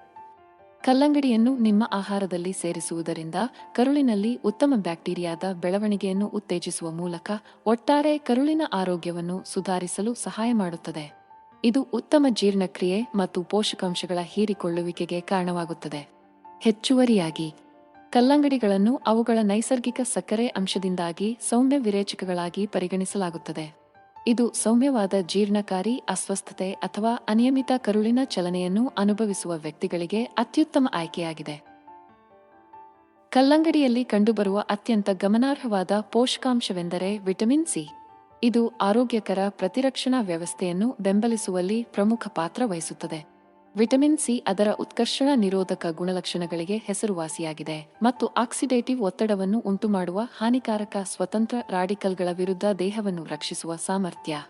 ಕಲ್ಲಂಗಡಿಯನ್ನು ನಿಮ್ಮ ಆಹಾರದಲ್ಲಿ ಸೇರಿಸುವುದರಿಂದ ಕರುಳಿನಲ್ಲಿ ಉತ್ತಮ ಬ್ಯಾಕ್ಟೀರಿಯಾದ ಬೆಳವಣಿಗೆಯನ್ನು ಉತ್ತೇಜಿಸುವ ಮೂಲಕ ಒಟ್ಟಾರೆ ಕರುಳಿನ ಆರೋಗ್ಯವನ್ನು ಸುಧಾರಿಸಲು ಸಹಾಯ ಮಾಡುತ್ತದೆ. ಇದು ಉತ್ತಮ ಜೀರ್ಣಕ್ರಿಯೆ ಮತ್ತು ಪೋಷಕಾಂಶಗಳ ಹೀರಿಕೊಳ್ಳುವಿಕೆಗೆ ಕಾರಣವಾಗುತ್ತದೆ. ಹೆಚ್ಚುವರಿಯಾಗಿ, ಕಲ್ಲಂಗಡಿಗಳನ್ನು ಅವುಗಳ ನೈಸರ್ಗಿಕ ಸಕ್ಕರೆ ಅಂಶದಿಂದಾಗಿ ಸೌಮ್ಯ ವಿರೇಚಕಗಳಾಗಿ ಪರಿಗಣಿಸಲಾಗುತ್ತದೆ. ಇದು ಸೌಮ್ಯವಾದ ಜೀರ್ಣಕಾರಿ, ಅಸ್ವಸ್ಥತೆ ಅಥವಾ ಅನಿಯಮಿತ ಕರುಳಿನ ಚಲನೆಯನ್ನು ಅನುಭವಿಸುವ ವ್ಯಕ್ತಿಗಳಿಗೆ ಅತ್ಯುತ್ತಮ ಆಯ್ಕೆಯಾಗಿದೆ. ಕಲ್ಲಂಗಡಿಯಲ್ಲಿ ಕಂಡುಬರುವ ಅತ್ಯಂತ ಗಮನಾರ್ಹವಾದ ಪೋಷಕಾಂಶವೆಂದರೆ ವಿಟಮಿನ್ ಸಿ. ಇದು ಆರೋಗ್ಯಕರ ಪ್ರತಿರಕ್ಷಣಾ ವ್ಯವಸ್ಥೆಯನ್ನು ಬೆಂಬಲಿಸುವಲ್ಲಿ ಪ್ರಮುಖ ಪಾತ್ರ ವಹಿಸುತ್ತದೆ. ವಿಟಮಿನ್ ಸಿ ಅದರ ಉತ್ಕರ್ಷಣ ನಿರೋಧಕ ಗುಣಲಕ್ಷಣಗಳಿಗೆ ಹೆಸರುವಾಸಿಯಾಗಿದೆ ಮತ್ತು ಆಕ್ಸಿಡೇಟಿವ್ ಒತ್ತಡವನ್ನು ಉಂಟುಮಾಡುವ ಹಾನಿಕಾರಕ ಸ್ವತಂತ್ರ ರಾಡಿಕಲ್ಗಳ ವಿರುದ್ಧ ದೇಹವನ್ನು ರಕ್ಷಿಸುವ ಸಾಮರ್ಥ್ಯ.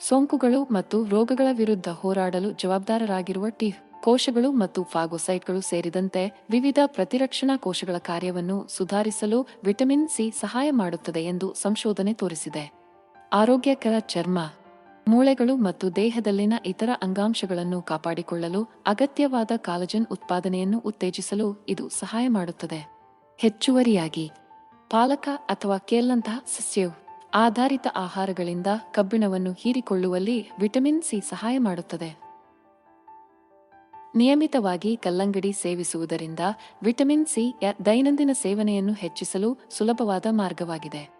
ಸೋಂಕುಗಳು ಮತ್ತು ರೋಗಗಳ ವಿರುದ್ಧ ಹೋರಾಡಲು ಜವಾಬ್ದಾರರಾಗಿರುವ ಟಿ ಕೋಶಗಳು ಮತ್ತು ಫಾಗೋಸೈಟ್ಗಳು ಸೇರಿದಂತೆ ವಿವಿಧ ಪ್ರತಿರಕ್ಷಣಾ ಕೋಶಗಳ ಕಾರ್ಯವನ್ನು ಸುಧಾರಿಸಲು ವಿಟಮಿನ್ ಸಿ ಸಹಾಯ ಮಾಡುತ್ತದೆ ಎಂದು ಸಂಶೋಧನೆ ತೋರಿಸಿದೆ. ಆರೋಗ್ಯಕರ ಚರ್ಮ. ಮೂಳೆಗಳು ಮತ್ತು ದೇಹದಲ್ಲಿನ ಇತರ ಅಂಗಾಂಶಗಳನ್ನು ಕಾಪಾಡಿಕೊಳ್ಳಲು ಅಗತ್ಯವಾದ ಕಾಲಜನ್ ಉತ್ಪಾದನೆಯನ್ನು ಉತ್ತೇಜಿಸಲು ಇದು ಸಹಾಯ ಮಾಡುತ್ತದೆ. ಹೆಚ್ಚುವರಿಯಾಗಿ, ಪಾಲಕ ಅಥವಾ ಕೇಲ್ನಂತಹ ಸಸ್ಯವು ಆಧಾರಿತ ಆಹಾರಗಳಿಂದ ಕಬ್ಬಿಣವನ್ನು ಹೀರಿಕೊಳ್ಳುವಲ್ಲಿ ವಿಟಮಿನ್ ಸಿ ಸಹಾಯ ಮಾಡುತ್ತದೆ. ನಿಯಮಿತವಾಗಿ ಕಲ್ಲಂಗಡಿ ಸೇವಿಸುವುದರಿಂದ ವಿಟಮಿನ್ ಸಿ ದೈನಂದಿನ ಸೇವನೆಯನ್ನು ಹೆಚ್ಚಿಸಲು ಸುಲಭವಾದ ಮಾರ್ಗವಾಗಿದೆ.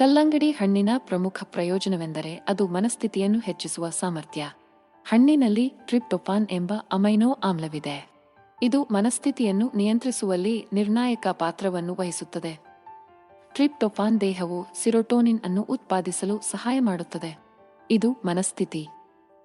ಕಲ್ಲಂಗಡಿ ಹಣ್ಣಿನ ಪ್ರಮುಖ ಪ್ರಯೋಜನವೆಂದರೆ ಅದು ಮನಸ್ಥಿತಿಯನ್ನು ಹೆಚ್ಚಿಸುವ ಸಾಮರ್ಥ್ಯ. ಹಣ್ಣಿನಲ್ಲಿ ಟ್ರಿಪ್ಟೊಪಾನ್ ಎಂಬ ಅಮೈನೋ ಆಮ್ಲವಿದೆ. ಇದು ಮನಸ್ಥಿತಿಯನ್ನು ನಿಯಂತ್ರಿಸುವಲ್ಲಿ ನಿರ್ಣಾಯಕ ಪಾತ್ರವನ್ನು ವಹಿಸುತ್ತದೆ. ಟ್ರಿಪ್ಟೊಪಾನ್ ದೇಹವು ಸಿರೋಟೋನಿನ್ ಅನ್ನು ಉತ್ಪಾದಿಸಲು ಸಹಾಯ ಮಾಡುತ್ತದೆ. ಇದು ಮನಸ್ಥಿತಿ.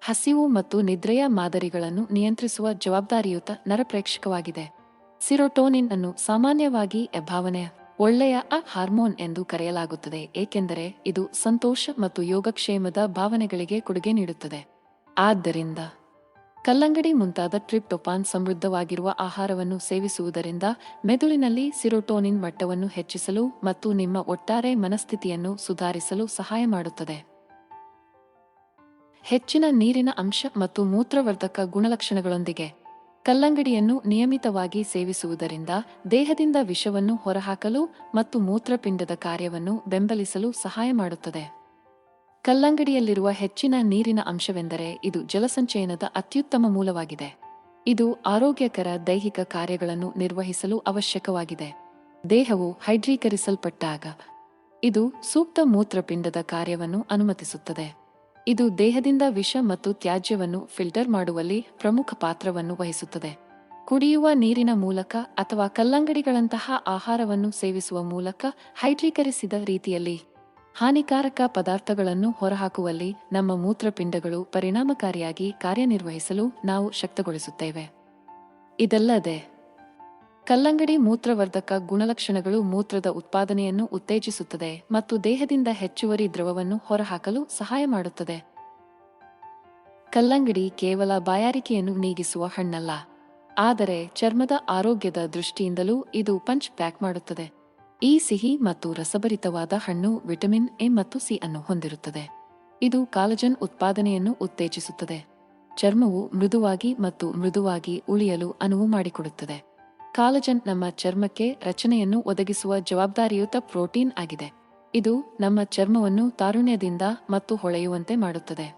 ಹಸಿವು ಮತ್ತು ನಿದ್ರೆಯ ಮಾದರಿಗಳನ್ನು ನಿಯಂತ್ರಿಸುವ ಜವಾಬ್ದಾರಿಯುತ ನರಪ್ರೇಕ್ಷಕವಾಗಿದೆ. ಸಿರೋಟೋನಿನ್ ಅನ್ನು ಸಾಮಾನ್ಯವಾಗಿ ಭಾವನೆಯ ಒಳ್ಳೆಯ ಅ ಹಾರ್ಮೋನ್ ಎಂದು ಕರೆಯಲಾಗುತ್ತದೆ, ಏಕೆಂದರೆ ಇದು ಸಂತೋಷ ಮತ್ತು ಯೋಗಕ್ಷೇಮದ ಭಾವನೆಗಳಿಗೆ ಕೊಡುಗೆ ನೀಡುತ್ತದೆ. ಆದ್ದರಿಂದ ಕಲ್ಲಂಗಡಿ ಮುಂತಾದ ಟ್ರಿಪ್ಟೊಪಾನ್ ಸಮೃದ್ಧವಾಗಿರುವ ಆಹಾರವನ್ನು ಸೇವಿಸುವುದರಿಂದ ಮೆದುಳಿನಲ್ಲಿ ಸಿರೋಟೋನಿನ್ ಮಟ್ಟವನ್ನು ಹೆಚ್ಚಿಸಲು ಮತ್ತು ನಿಮ್ಮ ಒಟ್ಟಾರೆ ಮನಸ್ಥಿತಿಯನ್ನು ಸುಧಾರಿಸಲು ಸಹಾಯ ಮಾಡುತ್ತದೆ. ಹೆಚ್ಚಿನ ನೀರಿನ ಅಂಶ ಮತ್ತು ಮೂತ್ರವರ್ಧಕ ಗುಣಲಕ್ಷಣಗಳೊಂದಿಗೆ ಕಲ್ಲಂಗಡಿಯನ್ನು ನಿಯಮಿತವಾಗಿ ಸೇವಿಸುವುದರಿಂದ ದೇಹದಿಂದ ವಿಷವನ್ನು ಹೊರಹಾಕಲು ಮತ್ತು ಮೂತ್ರಪಿಂಡದ ಕಾರ್ಯವನ್ನು ಬೆಂಬಲಿಸಲು ಸಹಾಯ ಮಾಡುತ್ತದೆ. ಕಲ್ಲಂಗಡಿಯಲ್ಲಿರುವ ಹೆಚ್ಚಿನ ನೀರಿನ ಅಂಶವೆಂದರೆ ಇದು ಜಲಸಂಚಯನದ ಅತ್ಯುತ್ತಮ ಮೂಲವಾಗಿದೆ. ಇದು ಆರೋಗ್ಯಕರ ದೈಹಿಕ ಕಾರ್ಯಗಳನ್ನು ನಿರ್ವಹಿಸಲು ಅವಶ್ಯಕವಾಗಿದೆ. ದೇಹವು ಹೈಡ್ರೀಕರಿಸಲ್ಪಟ್ಟಾಗ ಇದು ಸೂಕ್ತ ಮೂತ್ರಪಿಂಡದ ಕಾರ್ಯವನ್ನು ಅನುಮತಿಸುತ್ತದೆ. ಇದು ದೇಹದಿಂದ ವಿಷ ಮತ್ತು ತ್ಯಾಜ್ಯವನ್ನು ಫಿಲ್ಟರ್ ಮಾಡುವಲ್ಲಿ ಪ್ರಮುಖ ಪಾತ್ರವನ್ನು ವಹಿಸುತ್ತದೆ. ಕುಡಿಯುವ ನೀರಿನ ಮೂಲಕ ಅಥವಾ ಕಲ್ಲಂಗಡಿಗಳಂತಹ ಆಹಾರವನ್ನು ಸೇವಿಸುವ ಮೂಲಕ ಹೈಡ್ರೀಕರಿಸಿದ ರೀತಿಯಲ್ಲಿ ಹಾನಿಕಾರಕ ಪದಾರ್ಥಗಳನ್ನು ಹೊರಹಾಕುವಲ್ಲಿ ನಮ್ಮ ಮೂತ್ರಪಿಂಡಗಳು ಪರಿಣಾಮಕಾರಿಯಾಗಿ ಕಾರ್ಯನಿರ್ವಹಿಸಲು ನಾವು ಶಕ್ತಗೊಳಿಸುತ್ತೇವೆ. ಇದಲ್ಲದೆ ಕಲ್ಲಂಗಡಿ ಮೂತ್ರವರ್ಧಕ ಗುಣಲಕ್ಷಣಗಳು ಮೂತ್ರದ ಉತ್ಪಾದನೆಯನ್ನು ಉತ್ತೇಜಿಸುತ್ತದೆ ಮತ್ತು ದೇಹದಿಂದ ಹೆಚ್ಚುವರಿ ದ್ರವವನ್ನು ಹೊರಹಾಕಲು ಸಹಾಯ ಮಾಡುತ್ತದೆ. ಕಲ್ಲಂಗಡಿ ಕೇವಲ ಬಾಯಾರಿಕೆಯನ್ನು ನೀಗಿಸುವ ಹಣ್ಣಲ್ಲ, ಆದರೆ ಚರ್ಮದ ಆರೋಗ್ಯದ ದೃಷ್ಟಿಯಿಂದಲೂ ಇದು ಪಂಚ್ ಪ್ಯಾಕ್ ಮಾಡುತ್ತದೆ. ಈ ಸಿಹಿ ಮತ್ತು ರಸಭರಿತವಾದ ಹಣ್ಣು ವಿಟಮಿನ್ ಎ ಮತ್ತು ಸಿ ಅನ್ನು ಹೊಂದಿರುತ್ತದೆ. ಇದು ಕಾಲಜನ್ ಉತ್ಪಾದನೆಯನ್ನು ಉತ್ತೇಜಿಸುತ್ತದೆ. ಚರ್ಮವು ಮೃದುವಾಗಿ ಮತ್ತು ಮೃದುವಾಗಿ ಉಳಿಯಲು ಅನುವು ಮಾಡಿಕೊಡುತ್ತದೆ. ಕಾಲಜನ್ ನಮ್ಮ ಚರ್ಮಕ್ಕೆ ರಚನೆಯನ್ನು ಒದಗಿಸುವ ಜವಾಬ್ದಾರಿಯುತ ಪ್ರೋಟೀನ್ ಆಗಿದೆ. ಇದು ನಮ್ಮ ಚರ್ಮವನ್ನು ತಾರುಣ್ಯದಿಂದ ಮತ್ತು ಹೊಳೆಯುವಂತೆ ಮಾಡುತ್ತದೆ.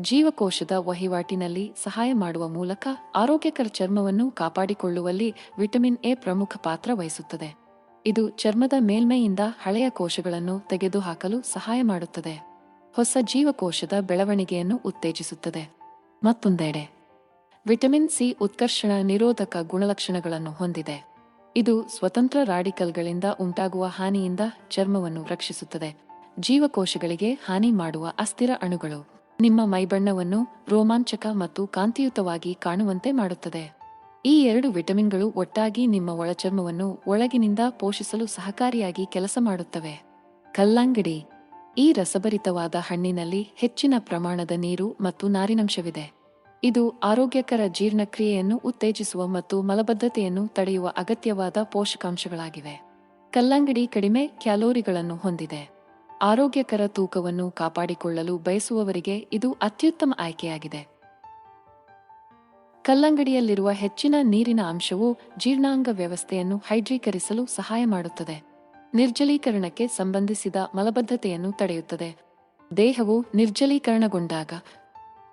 ಜೀವಕೋಶದ ವಹಿವಾಟಿನಲ್ಲಿ ಸಹಾಯ ಮಾಡುವ ಮೂಲಕ ಆರೋಗ್ಯಕರ ಚರ್ಮವನ್ನು ಕಾಪಾಡಿಕೊಳ್ಳುವಲ್ಲಿ ವಿಟಮಿನ್ ಎ ಪ್ರಮುಖ ಪಾತ್ರ ವಹಿಸುತ್ತದೆ. ಇದು ಚರ್ಮದ ಮೇಲ್ಮೈಯಿಂದ ಹಳೆಯ ಕೋಶಗಳನ್ನು ತೆಗೆದುಹಾಕಲು ಸಹಾಯ ಮಾಡುತ್ತದೆ. ಹೊಸ ಜೀವಕೋಶದ ಬೆಳವಣಿಗೆಯನ್ನು ಉತ್ತೇಜಿಸುತ್ತದೆ. ಮತ್ತೊಂದೆಡೆ ವಿಟಮಿನ್ ಸಿ ಉತ್ಕರ್ಷಣ ನಿರೋಧಕ ಗುಣಲಕ್ಷಣಗಳನ್ನು ಹೊಂದಿದೆ. ಇದು ಸ್ವತಂತ್ರ ರಾಡಿಕಲ್ಗಳಿಂದ ಉಂಟಾಗುವ ಹಾನಿಯಿಂದ ಚರ್ಮವನ್ನು ರಕ್ಷಿಸುತ್ತದೆ. ಜೀವಕೋಶಗಳಿಗೆ ಹಾನಿ ಮಾಡುವ ಅಸ್ಥಿರ ಅಣುಗಳು. ನಿಮ್ಮ ಮೈಬಣ್ಣವನ್ನು ರೋಮಾಂಚಕ ಮತ್ತು ಕಾಂತಿಯುತವಾಗಿ ಕಾಣುವಂತೆ ಮಾಡುತ್ತದೆ. ಈ ಎರಡು ವಿಟಮಿನ್ಗಳು ಒಟ್ಟಾಗಿ ನಿಮ್ಮ ಒಳಚರ್ಮವನ್ನು ಒಳಗಿನಿಂದ ಪೋಷಿಸಲು ಸಹಕಾರಿಯಾಗಿ ಕೆಲಸ ಮಾಡುತ್ತವೆ. ಕಲ್ಲಂಗಡಿ. ಈ ರಸಭರಿತವಾದ ಹಣ್ಣಿನಲ್ಲಿ ಹೆಚ್ಚಿನ ಪ್ರಮಾಣದ ನೀರು ಮತ್ತು ನಾರಿನಂಶವಿದೆ. ಇದು ಆರೋಗ್ಯಕರ ಜೀರ್ಣಕ್ರಿಯೆಯನ್ನು ಉತ್ತೇಜಿಸುವ ಮತ್ತು ಮಲಬದ್ಧತೆಯನ್ನು ತಡೆಯುವ ಅಗತ್ಯವಾದ ಪೋಷಕಾಂಶಗಳಾಗಿವೆ. ಕಲ್ಲಂಗಡಿ ಕಡಿಮೆ ಕ್ಯಾಲೋರಿಗಳನ್ನು ಹೊಂದಿದೆ. ಆರೋಗ್ಯಕರ ತೂಕವನ್ನು ಕಾಪಾಡಿಕೊಳ್ಳಲು ಬಯಸುವವರಿಗೆ ಇದು ಅತ್ಯುತ್ತಮ ಆಯ್ಕೆಯಾಗಿದೆ. ಕಲ್ಲಂಗಡಿಯಲ್ಲಿರುವ ಹೆಚ್ಚಿನ ನೀರಿನ ಅಂಶವು ಜೀರ್ಣಾಂಗ ವ್ಯವಸ್ಥೆಯನ್ನು ಹೈಡ್ರೀಕರಿಸಲು ಸಹಾಯ ಮಾಡುತ್ತದೆ. ನಿರ್ಜಲೀಕರಣಕ್ಕೆ ಸಂಬಂಧಿಸಿದ ಮಲಬದ್ಧತೆಯನ್ನು ತಡೆಯುತ್ತದೆ. ದೇಹವು ನಿರ್ಜಲೀಕರಣಗೊಂಡಾಗ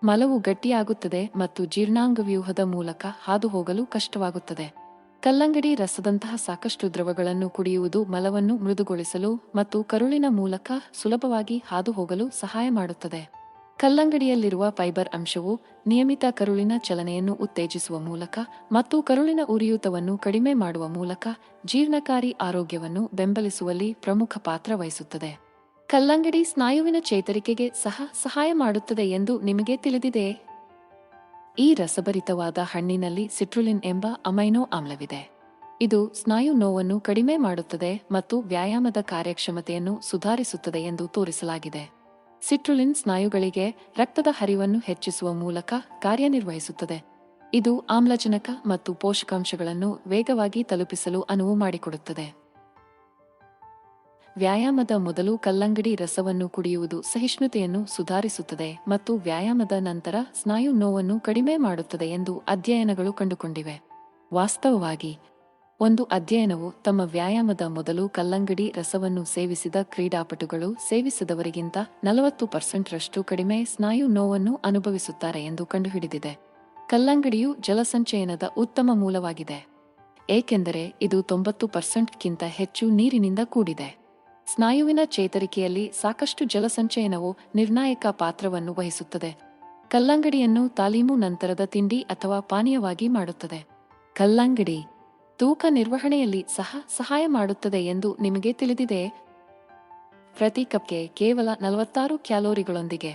ಮಲವು ಗಟ್ಟಿಯಾಗುತ್ತದೆ ಮತ್ತು ಜೀರ್ಣಾಂಗವ್ಯೂಹದ ಮೂಲಕ ಹಾದುಹೋಗಲು ಕಷ್ಟವಾಗುತ್ತದೆ. ಕಲ್ಲಂಗಡಿ ರಸದಂತಹ ಸಾಕಷ್ಟು ದ್ರವಗಳನ್ನು ಕುಡಿಯುವುದು ಮಲವನ್ನು ಮೃದುಗೊಳಿಸಲು ಮತ್ತು ಕರುಳಿನ ಮೂಲಕ ಸುಲಭವಾಗಿ ಹಾದುಹೋಗಲು ಸಹಾಯ ಮಾಡುತ್ತದೆ. ಕಲ್ಲಂಗಡಿಯಲ್ಲಿರುವ ಫೈಬರ್ ಅಂಶವು ನಿಯಮಿತ ಕರುಳಿನ ಚಲನೆಯನ್ನು ಉತ್ತೇಜಿಸುವ ಮೂಲಕ ಮತ್ತು ಕರುಳಿನ ಉರಿಯೂತವನ್ನು ಕಡಿಮೆ ಮಾಡುವ ಮೂಲಕ ಜೀರ್ಣಕಾರಿ ಆರೋಗ್ಯವನ್ನು ಬೆಂಬಲಿಸುವಲ್ಲಿ ಪ್ರಮುಖ ಪಾತ್ರ ವಹಿಸುತ್ತದೆ. ಕಲ್ಲಂಗಡಿ ಸ್ನಾಯುವಿನ ಚೇತರಿಕೆಗೆ ಸಹ ಸಹಾಯ ಮಾಡುತ್ತದೆ ಎಂದು ನಿಮಗೆ ತಿಳಿದಿದೆ. ಈ ರಸಭರಿತವಾದ ಹಣ್ಣಿನಲ್ಲಿ ಸಿಟ್ರುಲಿನ್ ಎಂಬ ಅಮೈನೋ ಆಮ್ಲವಿದೆ. ಇದು ಸ್ನಾಯು ನೋವನ್ನು ಕಡಿಮೆ ಮಾಡುತ್ತದೆ ಮತ್ತು ವ್ಯಾಯಾಮದ ಕಾರ್ಯಕ್ಷಮತೆಯನ್ನು ಸುಧಾರಿಸುತ್ತದೆ ಎಂದು ತೋರಿಸಲಾಗಿದೆ. ಸಿಟ್ರುಲಿನ್ ಸ್ನಾಯುಗಳಿಗೆ ರಕ್ತದ ಹರಿವನ್ನು ಹೆಚ್ಚಿಸುವ ಮೂಲಕ ಕಾರ್ಯನಿರ್ವಹಿಸುತ್ತದೆ. ಇದು ಆಮ್ಲಜನಕ ಮತ್ತು ಪೋಷಕಾಂಶಗಳನ್ನು ವೇಗವಾಗಿ ತಲುಪಿಸಲು ಅನುವು ಮಾಡಿಕೊಡುತ್ತದೆ. ವ್ಯಾಯಾಮದ ಮೊದಲು ಕಲ್ಲಂಗಡಿ ರಸವನ್ನು ಕುಡಿಯುವುದು ಸಹಿಷ್ಣುತೆಯನ್ನು ಸುಧಾರಿಸುತ್ತದೆ ಮತ್ತು ವ್ಯಾಯಾಮದ ನಂತರ ಸ್ನಾಯು ನೋವನ್ನು ಕಡಿಮೆ ಮಾಡುತ್ತದೆ ಎಂದು ಅಧ್ಯಯನಗಳು ಕಂಡುಕೊಂಡಿವೆ. ವಾಸ್ತವವಾಗಿ, ಒಂದು ಅಧ್ಯಯನವು ತಮ್ಮ ವ್ಯಾಯಾಮದ ಮೊದಲು ಕಲ್ಲಂಗಡಿ ರಸವನ್ನು ಸೇವಿಸಿದ ಕ್ರೀಡಾಪಟುಗಳು ಸೇವಿಸಿದವರಿಗಿಂತ ನಲವತ್ತು ಪರ್ಸೆಂಟ್ರಷ್ಟು ಕಡಿಮೆ ಸ್ನಾಯು ನೋವನ್ನು ಅನುಭವಿಸುತ್ತಾರೆ ಎಂದು ಕಂಡುಹಿಡಿದಿದೆ. ಕಲ್ಲಂಗಡಿಯು ಜಲಸಂಚಯನದ ಉತ್ತಮ ಮೂಲವಾಗಿದೆ, ಏಕೆಂದರೆ ಇದು ತೊಂಬತ್ತು ಪರ್ಸೆಂಟ್ಗಿಂತ ಹೆಚ್ಚು ನೀರಿನಿಂದ ಕೂಡಿದೆ. ಸ್ನಾಯುವಿನ ಚೇತರಿಕೆಯಲ್ಲಿ ಸಾಕಷ್ಟು ಜಲಸಂಚಯನವು ನಿರ್ಣಾಯಕ ಪಾತ್ರವನ್ನು ವಹಿಸುತ್ತದೆ. ಕಲ್ಲಂಗಡಿಯನ್ನು ತಾಲೀಮು ನಂತರದ ತಿಂಡಿ ಅಥವಾ ಪಾನೀಯವಾಗಿ ಮಾಡುತ್ತದೆ. ಕಲ್ಲಂಗಡಿ ತೂಕ ನಿರ್ವಹಣೆಯಲ್ಲಿ ಸಹ ಸಹಾಯ ಮಾಡುತ್ತದೆ ಎಂದು ನಿಮಗೆ ತಿಳಿದಿದೆಯೇ? ಪ್ರತಿ ಕಪ್ಗೆ ಕೇವಲ ನಲವತ್ತಾರು ಕ್ಯಾಲೋರಿಗಳೊಂದಿಗೆ.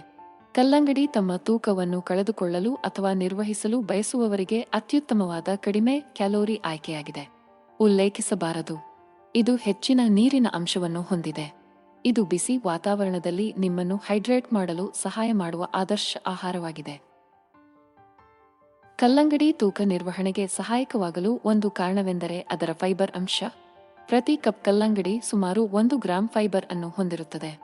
ಕಲ್ಲಂಗಡಿ ತಮ್ಮ ತೂಕವನ್ನು ಕಳೆದುಕೊಳ್ಳಲು ಅಥವಾ ನಿರ್ವಹಿಸಲು ಬಯಸುವವರಿಗೆ ಅತ್ಯುತ್ತಮವಾದ ಕಡಿಮೆ ಕ್ಯಾಲೋರಿ ಆಯ್ಕೆಯಾಗಿದೆ. ಉಲ್ಲೇಖಿಸಬಾರದು. ಇದು ಹೆಚ್ಚಿನ ನೀರಿನ ಅಂಶವನ್ನು ಹೊಂದಿದೆ. ಇದು ಬಿಸಿ ವಾತಾವರಣದಲ್ಲಿ ನಿಮ್ಮನ್ನು ಹೈಡ್ರೇಟ್ ಮಾಡಲು ಸಹಾಯ ಮಾಡುವ ಆದರ್ಶ ಆಹಾರವಾಗಿದೆ. ಕಲ್ಲಂಗಡಿ ತೂಕ ನಿರ್ವಹಣೆಗೆ ಸಹಾಯಕವಾಗಲು ಒಂದು ಕಾರಣವೆಂದರೆ ಅದರ ಫೈಬರ್ ಅಂಶ. ಪ್ರತಿ ಕಪ್ ಕಲ್ಲಂಗಡಿ ಸುಮಾರು ಒಂದು ಗ್ರಾಂ ಫೈಬರ್ ಅನ್ನು ಹೊಂದಿರುತ್ತದೆ.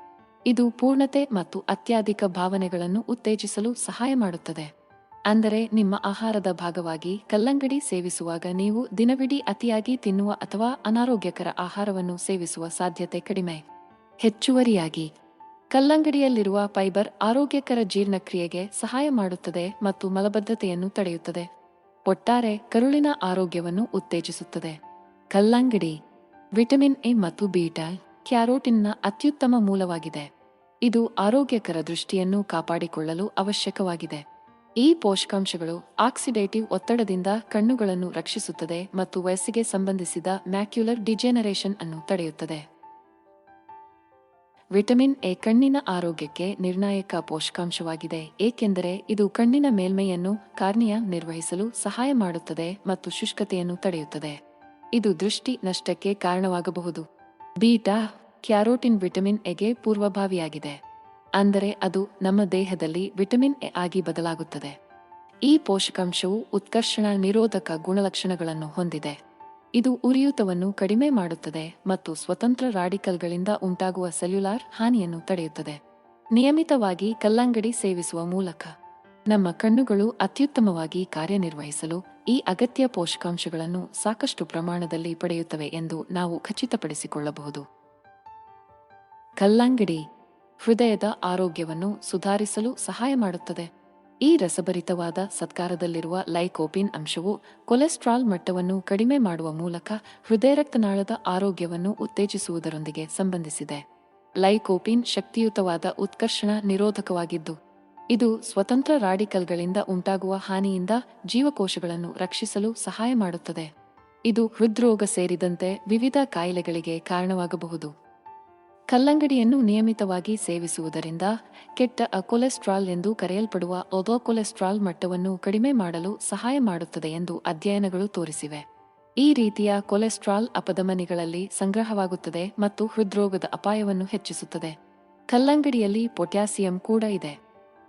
ಇದು ಪೂರ್ಣತೆ ಮತ್ತು ಅತ್ಯಾಧಿಕ ಭಾವನೆಗಳನ್ನು ಉತ್ತೇಜಿಸಲು ಸಹಾಯ ಮಾಡುತ್ತದೆ. ಅಂದರೆ ನಿಮ್ಮ ಆಹಾರದ ಭಾಗವಾಗಿ ಕಲ್ಲಂಗಡಿ ಸೇವಿಸುವಾಗ ನೀವು ದಿನವಿಡೀ ಅತಿಯಾಗಿ ತಿನ್ನುವ ಅಥವಾ ಅನಾರೋಗ್ಯಕರ ಆಹಾರವನ್ನು ಸೇವಿಸುವ ಸಾಧ್ಯತೆ ಕಡಿಮೆ. ಹೆಚ್ಚುವರಿಯಾಗಿ, ಕಲ್ಲಂಗಡಿಯಲ್ಲಿರುವ ಫೈಬರ್ ಆರೋಗ್ಯಕರ ಜೀರ್ಣಕ್ರಿಯೆಗೆ ಸಹಾಯ ಮಾಡುತ್ತದೆ ಮತ್ತು ಮಲಬದ್ಧತೆಯನ್ನು ತಡೆಯುತ್ತದೆ. ಒಟ್ಟಾರೆ ಕರುಳಿನ ಆರೋಗ್ಯವನ್ನು ಉತ್ತೇಜಿಸುತ್ತದೆ. ಕಲ್ಲಂಗಡಿ, ವಿಟಮಿನ್ ಎ ಮತ್ತು ಬೀಟಾ, ಕ್ಯಾರೋಟಿನ್ನ ಅತ್ಯುತ್ತಮ ಮೂಲವಾಗಿದೆ. ಇದು ಆರೋಗ್ಯಕರ ದೃಷ್ಟಿಯನ್ನು ಕಾಪಾಡಿಕೊಳ್ಳಲು ಅವಶ್ಯಕವಾಗಿದೆ. ಈ ಪೋಷಕಾಂಶಗಳು ಆಕ್ಸಿಡೇಟಿವ್ ಒತ್ತಡದಿಂದ ಕಣ್ಣುಗಳನ್ನು ರಕ್ಷಿಸುತ್ತದೆ ಮತ್ತು ವಯಸ್ಸಿಗೆ ಸಂಬಂಧಿಸಿದ ಮ್ಯಾಕ್ಯುಲರ್ ಡಿಜೆನರೇಷನ್ ಅನ್ನು ತಡೆಯುತ್ತದೆ. ವಿಟಮಿನ್ ಎ ಕಣ್ಣಿನ ಆರೋಗ್ಯಕ್ಕೆ ನಿರ್ಣಾಯಕ ಪೋಷಕಾಂಶವಾಗಿದೆ, ಏಕೆಂದರೆ ಇದು ಕಣ್ಣಿನ ಮೇಲ್ಮೈಯನ್ನು ಕಾರ್ನಿಯ ನಿರ್ವಹಿಸಲು ಸಹಾಯ ಮಾಡುತ್ತದೆ ಮತ್ತು ಶುಷ್ಕತೆಯನ್ನು ತಡೆಯುತ್ತದೆ. ಇದು ದೃಷ್ಟಿ ನಷ್ಟಕ್ಕೆ ಕಾರಣವಾಗಬಹುದು. ಬೀಟಾ ಕ್ಯಾರೋಟಿನ್ ವಿಟಮಿನ್ ಎಗೆ ಪೂರ್ವಭಾವಿಯಾಗಿದೆ. ಅಂದರೆ ಅದು ನಮ್ಮ ದೇಹದಲ್ಲಿ ವಿಟಮಿನ್ ಎ ಆಗಿ ಬದಲಾಗುತ್ತದೆ. ಈ ಪೋಷಕಾಂಶವು ಉತ್ಕರ್ಷಣ ನಿರೋಧಕ ಗುಣಲಕ್ಷಣಗಳನ್ನು ಹೊಂದಿದೆ. ಇದು ಉರಿಯೂತವನ್ನು ಕಡಿಮೆ ಮಾಡುತ್ತದೆ ಮತ್ತು ಸ್ವತಂತ್ರ ರಾಡಿಕಲ್ಗಳಿಂದ ಉಂಟಾಗುವ ಸೆಲ್ಯುಲಾರ್ ಹಾನಿಯನ್ನು ತಡೆಯುತ್ತದೆ. ನಿಯಮಿತವಾಗಿ ಕಲ್ಲಂಗಡಿ ಸೇವಿಸುವ ಮೂಲಕ ನಮ್ಮ ಕಣ್ಣುಗಳು ಅತ್ಯುತ್ತಮವಾಗಿ ಕಾರ್ಯನಿರ್ವಹಿಸಲು ಈ ಅಗತ್ಯ ಪೋಷಕಾಂಶಗಳನ್ನು ಸಾಕಷ್ಟು ಪ್ರಮಾಣದಲ್ಲಿ ಪಡೆಯುತ್ತವೆ ಎಂದು ನಾವು ಖಚಿತಪಡಿಸಿಕೊಳ್ಳಬಹುದು. ಕಲ್ಲಂಗಡಿ ಹೃದಯದ ಆರೋಗ್ಯವನ್ನು ಸುಧಾರಿಸಲು ಸಹಾಯ ಮಾಡುತ್ತದೆ. ಈ ರಸಭರಿತವಾದ ಸತ್ಕಾರದಲ್ಲಿರುವ ಲೈಕೋಪಿನ್ ಅಂಶವು ಕೊಲೆಸ್ಟ್ರಾಲ್ ಮಟ್ಟವನ್ನು ಕಡಿಮೆ ಮಾಡುವ ಮೂಲಕ ಹೃದಯ ರಕ್ತನಾಳದ ಆರೋಗ್ಯವನ್ನು ಉತ್ತೇಜಿಸುವುದರೊಂದಿಗೆ ಸಂಬಂಧಿಸಿದೆ. ಲೈಕೋಪಿನ್ ಶಕ್ತಿಯುತವಾದ ಉತ್ಕರ್ಷಣ ನಿರೋಧಕವಾಗಿದ್ದು, ಇದು ಸ್ವತಂತ್ರ ರಾಡಿಕಲ್ಗಳಿಂದ ಉಂಟಾಗುವ ಹಾನಿಯಿಂದ ಜೀವಕೋಶಗಳನ್ನು ರಕ್ಷಿಸಲು ಸಹಾಯ ಮಾಡುತ್ತದೆ. ಇದು ಹೃದ್ರೋಗ ಸೇರಿದಂತೆ ವಿವಿಧ ಕಾಯಿಲೆಗಳಿಗೆ ಕಾರಣವಾಗಬಹುದು. ಕಲ್ಲಂಗಡಿಯನ್ನು ನಿಯಮಿತವಾಗಿ ಸೇವಿಸುವುದರಿಂದ ಕೆಟ್ಟ ಅಕೊಲೆಸ್ಟ್ರಾಲ್ ಎಂದು ಕರೆಯಲ್ಪಡುವ ಒದೋ ಕೊಲೆಸ್ಟ್ರಾಲ್ ಮಟ್ಟವನ್ನು ಕಡಿಮೆ ಮಾಡಲು ಸಹಾಯ ಮಾಡುತ್ತದೆ ಎಂದು ಅಧ್ಯಯನಗಳು ತೋರಿಸಿವೆ. ಈ ರೀತಿಯ ಕೊಲೆಸ್ಟ್ರಾಲ್ ಅಪಧಮನಿಗಳಲ್ಲಿ ಸಂಗ್ರಹವಾಗುತ್ತದೆ ಮತ್ತು ಹೃದ್ರೋಗದ ಅಪಾಯವನ್ನು ಹೆಚ್ಚಿಸುತ್ತದೆ. ಕಲ್ಲಂಗಡಿಯಲ್ಲಿ ಪೊಟ್ಯಾಸಿಯಂ ಕೂಡ ಇದೆ.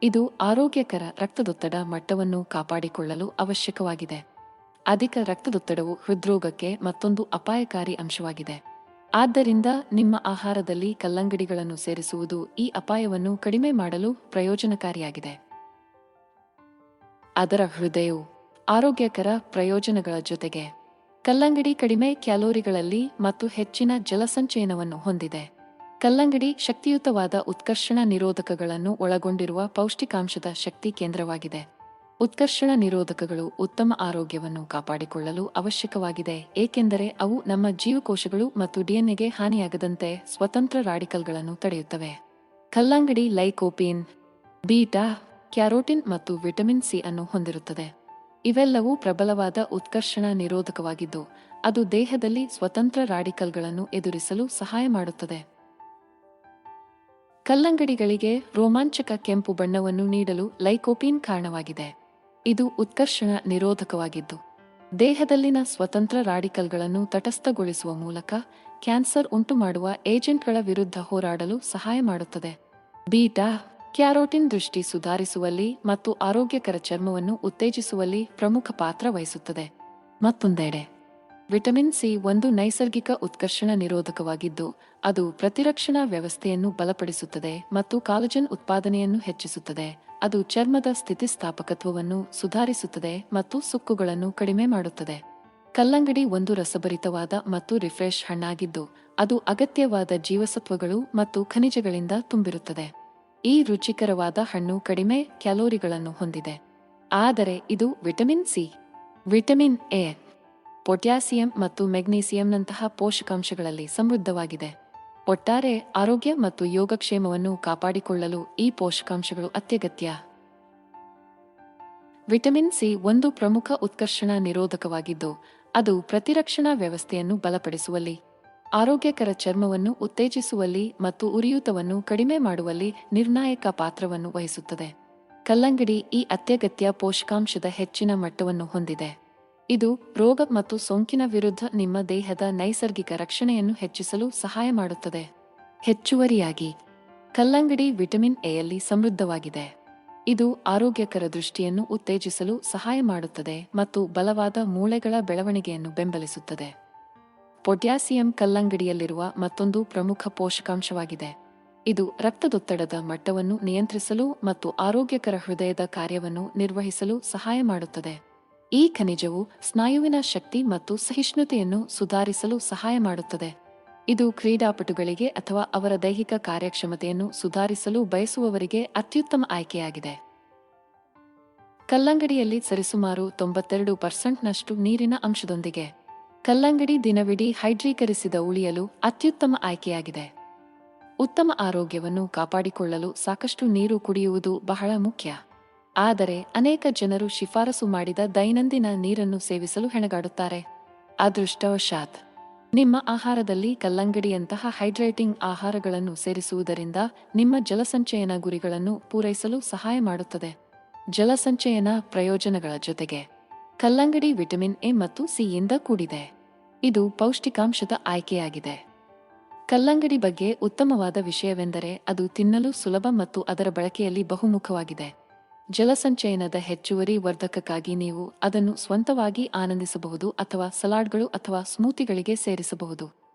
ಇದು ಆರೋಗ್ಯಕರ ರಕ್ತದೊತ್ತಡ ಮಟ್ಟವನ್ನು ಕಾಪಾಡಿಕೊಳ್ಳಲು ಅವಶ್ಯಕವಾಗಿದೆ. ಅಧಿಕ ರಕ್ತದೊತ್ತಡವು ಹೃದ್ರೋಗಕ್ಕೆ ಮತ್ತೊಂದು ಅಪಾಯಕಾರಿ ಅಂಶವಾಗಿದೆ. ಆದ್ದರಿಂದ ನಿಮ್ಮ ಆಹಾರದಲ್ಲಿ ಕಲ್ಲಂಗಡಿಗಳನ್ನು ಸೇರಿಸುವುದು ಈ ಅಪಾಯವನ್ನು ಕಡಿಮೆ ಮಾಡಲು ಪ್ರಯೋಜನಕಾರಿಯಾಗಿದೆ. ಅದರ ಹೃದಯವು ಆರೋಗ್ಯಕರ ಪ್ರಯೋಜನಗಳ ಜೊತೆಗೆ ಕಲ್ಲಂಗಡಿ ಕಡಿಮೆ ಕ್ಯಾಲೋರಿಗಳಲ್ಲಿ ಮತ್ತು ಹೆಚ್ಚಿನ ಜಲಸಂಚಯನವನ್ನು ಹೊಂದಿದೆ. ಕಲ್ಲಂಗಡಿ ಶಕ್ತಿಯುತವಾದ ಉತ್ಕರ್ಷಣ ನಿರೋಧಕಗಳನ್ನು ಒಳಗೊಂಡಿರುವ ಪೌಷ್ಟಿಕಾಂಶದ ಶಕ್ತಿ ಕೇಂದ್ರವಾಗಿದೆ. ಉತ್ಕರ್ಷಣ ನಿರೋಧಕಗಳು ಉತ್ತಮ ಆರೋಗ್ಯವನ್ನು ಕಾಪಾಡಿಕೊಳ್ಳಲು ಅವಶ್ಯಕವಾಗಿದೆ, ಏಕೆಂದರೆ ಅವು ನಮ್ಮ ಜೀವಕೋಶಗಳು ಮತ್ತು ಡಿಎನ್ಎಗೆ ಹಾನಿಯಾಗದಂತೆ ಸ್ವತಂತ್ರ ರಾಡಿಕಲ್ಗಳನ್ನು ತಡೆಯುತ್ತವೆ. ಕಲ್ಲಂಗಡಿ ಲೈಕೋಪೀನ್, ಬೀಟಾ, ಕ್ಯಾರೋಟಿನ್ ಮತ್ತು ವಿಟಮಿನ್ ಸಿ ಅನ್ನು ಹೊಂದಿರುತ್ತದೆ. ಇವೆಲ್ಲವೂ ಪ್ರಬಲವಾದ ಉತ್ಕರ್ಷಣ ನಿರೋಧಕವಾಗಿದ್ದು, ಅದು ದೇಹದಲ್ಲಿ ಸ್ವತಂತ್ರ ರಾಡಿಕಲ್ಗಳನ್ನು ಎದುರಿಸಲು ಸಹಾಯ ಮಾಡುತ್ತದೆ. ಕಲ್ಲಂಗಡಿಗಳಿಗೆ ರೋಮಾಂಚಕ ಕೆಂಪು ಬಣ್ಣವನ್ನು ನೀಡಲು ಲೈಕೋಪೀನ್ ಕಾರಣವಾಗಿದೆ. ಇದು ಉತ್ಕರ್ಷಣ ನಿರೋಧಕವಾಗಿದ್ದು, ದೇಹದಲ್ಲಿನ ಸ್ವತಂತ್ರ ರಾಡಿಕಲ್ಗಳನ್ನು ತಟಸ್ಥಗೊಳಿಸುವ ಮೂಲಕ ಕ್ಯಾನ್ಸರ್ ಉಂಟುಮಾಡುವ ಏಜೆಂಟ್ಗಳ ವಿರುದ್ಧ ಹೋರಾಡಲು ಸಹಾಯ ಮಾಡುತ್ತದೆ. ಬೀಟಾ, ಕ್ಯಾರೋಟಿನ್ ದೃಷ್ಟಿ ಸುಧಾರಿಸುವಲ್ಲಿ ಮತ್ತು ಆರೋಗ್ಯಕರ ಚರ್ಮವನ್ನು ಉತ್ತೇಜಿಸುವಲ್ಲಿ ಪ್ರಮುಖ ಪಾತ್ರ ವಹಿಸುತ್ತದೆ. ಮತ್ತೊಂದೆಡೆ, ವಿಟಮಿನ್ ಸಿ ಒಂದು ನೈಸರ್ಗಿಕ ಉತ್ಕರ್ಷಣ ನಿರೋಧಕವಾಗಿದ್ದು, ಅದು ಪ್ರತಿರಕ್ಷಣಾ ವ್ಯವಸ್ಥೆಯನ್ನು ಬಲಪಡಿಸುತ್ತದೆ ಮತ್ತು ಕಾಲಜನ್ ಉತ್ಪಾದನೆಯನ್ನು ಹೆಚ್ಚಿಸುತ್ತದೆ. ಅದು ಚರ್ಮದ ಸ್ಥಿತಿಸ್ಥಾಪಕತ್ವವನ್ನು ಸುಧಾರಿಸುತ್ತದೆ ಮತ್ತು ಸುಕ್ಕುಗಳನ್ನು ಕಡಿಮೆ ಮಾಡುತ್ತದೆ. ಕಲ್ಲಂಗಡಿ ಒಂದು ರಸಭರಿತವಾದ ಮತ್ತು ರಿಫ್ರೆಶ್ ಹಣ್ಣಾಗಿದ್ದು, ಅದು ಅಗತ್ಯವಾದ ಜೀವಸತ್ವಗಳು ಮತ್ತು ಖನಿಜಗಳಿಂದ ತುಂಬಿರುತ್ತದೆ. ಈ ರುಚಿಕರವಾದ ಹಣ್ಣು ಕಡಿಮೆ ಕ್ಯಾಲೋರಿಗಳನ್ನು ಹೊಂದಿದೆ. ಆದರೆ ಇದು vitamin C, vitamin A, potassium ಮತ್ತು ಮೆಗ್ನೀಸಿಯಂನಂತಹ ಪೋಷಕಾಂಶಗಳಲ್ಲಿ ಸಮೃದ್ಧವಾಗಿದೆ. ಒಟ್ಟಾರೆ ಆರೋಗ್ಯ ಮತ್ತು ಯೋಗಕ್ಷೇಮವನ್ನು ಕಾಪಾಡಿಕೊಳ್ಳಲು ಈ ಪೋಷಕಾಂಶಗಳು ಅತ್ಯಗತ್ಯ. ವಿಟಮಿನ್ ಸಿ ಒಂದು ಪ್ರಮುಖ ಉತ್ಕರ್ಷಣ ನಿರೋಧಕವಾಗಿದ್ದು, ಅದು ಪ್ರತಿರಕ್ಷಣಾ ವ್ಯವಸ್ಥೆಯನ್ನು ಬಲಪಡಿಸುವಲ್ಲಿ, ಆರೋಗ್ಯಕರ ಚರ್ಮವನ್ನು ಉತ್ತೇಜಿಸುವಲ್ಲಿ ಮತ್ತು ಉರಿಯೂತವನ್ನು ಕಡಿಮೆ ಮಾಡುವಲ್ಲಿ ನಿರ್ಣಾಯಕ ಪಾತ್ರವನ್ನು ವಹಿಸುತ್ತದೆ. ಕಲ್ಲಂಗಡಿ ಈ ಅತ್ಯಗತ್ಯ ಪೋಷಕಾಂಶದ ಹೆಚ್ಚಿನ ಮಟ್ಟವನ್ನು ಹೊಂದಿದೆ. ಇದು ರೋಗ ಮತ್ತು ಸೋಂಕಿನ ವಿರುದ್ಧ ನಿಮ್ಮ ದೇಹದ ನೈಸರ್ಗಿಕ ರಕ್ಷಣೆಯನ್ನು ಹೆಚ್ಚಿಸಲು ಸಹಾಯ ಮಾಡುತ್ತದೆ. ಹೆಚ್ಚುವರಿಯಾಗಿ, ಕಲ್ಲಂಗಡಿ ವಿಟಮಿನ್ ಎಯಲ್ಲಿ ಸಮೃದ್ಧವಾಗಿದೆ. ಇದು ಆರೋಗ್ಯಕರ ದೃಷ್ಟಿಯನ್ನು ಉತ್ತೇಜಿಸಲು ಸಹಾಯ ಮಾಡುತ್ತದೆ ಮತ್ತು ಬಲವಾದ ಮೂಳೆಗಳ ಬೆಳವಣಿಗೆಯನ್ನು ಬೆಂಬಲಿಸುತ್ತದೆ. ಪೊಟ್ಯಾಸಿಯಂ ಕಲ್ಲಂಗಡಿಯಲ್ಲಿರುವ ಮತ್ತೊಂದು ಪ್ರಮುಖ ಪೋಷಕಾಂಶವಾಗಿದೆ. ಇದು ರಕ್ತದೊತ್ತಡದ ಮಟ್ಟವನ್ನು ನಿಯಂತ್ರಿಸಲು ಮತ್ತು ಆರೋಗ್ಯಕರ ಹೃದಯದ ಕಾರ್ಯವನ್ನು ನಿರ್ವಹಿಸಲು ಸಹಾಯ ಮಾಡುತ್ತದೆ. ಈ ಖನಿಜವು ಸ್ನಾಯುವಿನ ಶಕ್ತಿ ಮತ್ತು ಸಹಿಷ್ಣುತೆಯನ್ನು ಸುಧಾರಿಸಲು ಸಹಾಯ ಮಾಡುತ್ತದೆ. ಇದು ಕ್ರೀಡಾಪಟುಗಳಿಗೆ ಅಥವಾ ಅವರ ದೈಹಿಕ ಕಾರ್ಯಕ್ಷಮತೆಯನ್ನು ಸುಧಾರಿಸಲು ಬಯಸುವವರಿಗೆ ಅತ್ಯುತ್ತಮ ಆಯ್ಕೆಯಾಗಿದೆ. ಕಲ್ಲಂಗಡಿಯಲ್ಲಿ ಸರಿಸುಮಾರು ತೊಂಬತ್ತೆರಡು ಪರ್ಸೆಂಟ್ನಷ್ಟು ನೀರಿನ ಅಂಶದೊಂದಿಗೆ ಕಲ್ಲಂಗಡಿ ದಿನವಿಡೀ ಹೈಡ್ರೀಕರಿಸಿದ ಉಳಿಯಲು ಅತ್ಯುತ್ತಮ ಆಯ್ಕೆಯಾಗಿದೆ. ಉತ್ತಮ ಆರೋಗ್ಯವನ್ನು ಕಾಪಾಡಿಕೊಳ್ಳಲು ಸಾಕಷ್ಟು ನೀರು ಕುಡಿಯುವುದು ಬಹಳ ಮುಖ್ಯ. ಆದರೆ ಅನೇಕ ಜನರು ಶಿಫಾರಸು ಮಾಡಿದ ದೈನಂದಿನ ನೀರನ್ನು ಸೇವಿಸಲು ಹೆಣಗಾಡುತ್ತಾರೆ. ಅದೃಷ್ಟವಶಾತ್, ನಿಮ್ಮ ಆಹಾರದಲ್ಲಿ ಕಲ್ಲಂಗಡಿಯಂತಹ ಹೈಡ್ರೇಟಿಂಗ್ ಆಹಾರಗಳನ್ನು ಸೇರಿಸುವುದರಿಂದ ನಿಮ್ಮ ಜಲಸಂಚಯನ ಗುರಿಗಳನ್ನು ಪೂರೈಸಲು ಸಹಾಯ ಮಾಡುತ್ತದೆ. ಜಲಸಂಚಯನ ಪ್ರಯೋಜನಗಳ ಜೊತೆಗೆ, ಕಲ್ಲಂಗಡಿ ವಿಟಮಿನ್ ಎ ಮತ್ತು ಸಿಯಿಂದ ಕೂಡಿದೆ. ಇದು ಪೌಷ್ಟಿಕಾಂಶದ ಆಯ್ಕೆಯಾಗಿದೆ. ಕಲ್ಲಂಗಡಿ ಬಗ್ಗೆ ಉತ್ತಮವಾದ ವಿಷಯವೆಂದರೆ ಅದು ತಿನ್ನಲು ಸುಲಭ ಮತ್ತು ಅದರ ಬಳಕೆಯಲ್ಲಿ ಬಹುಮುಖವಾಗಿದೆ. ಜಲಸಂಚಯನದ ಹೆಚ್ಚುವರಿ ವರ್ಧಕಕ್ಕಾಗಿ ನೀವು ಅದನ್ನು ಸ್ವಂತವಾಗಿ ಆನಂದಿಸಬಹುದು ಅಥವಾ ಸಲಾಡ್ಗಳು ಅಥವಾ ಸ್ಮೂತಿಗಳಿಗೆ ಸೇರಿಸಬಹುದು.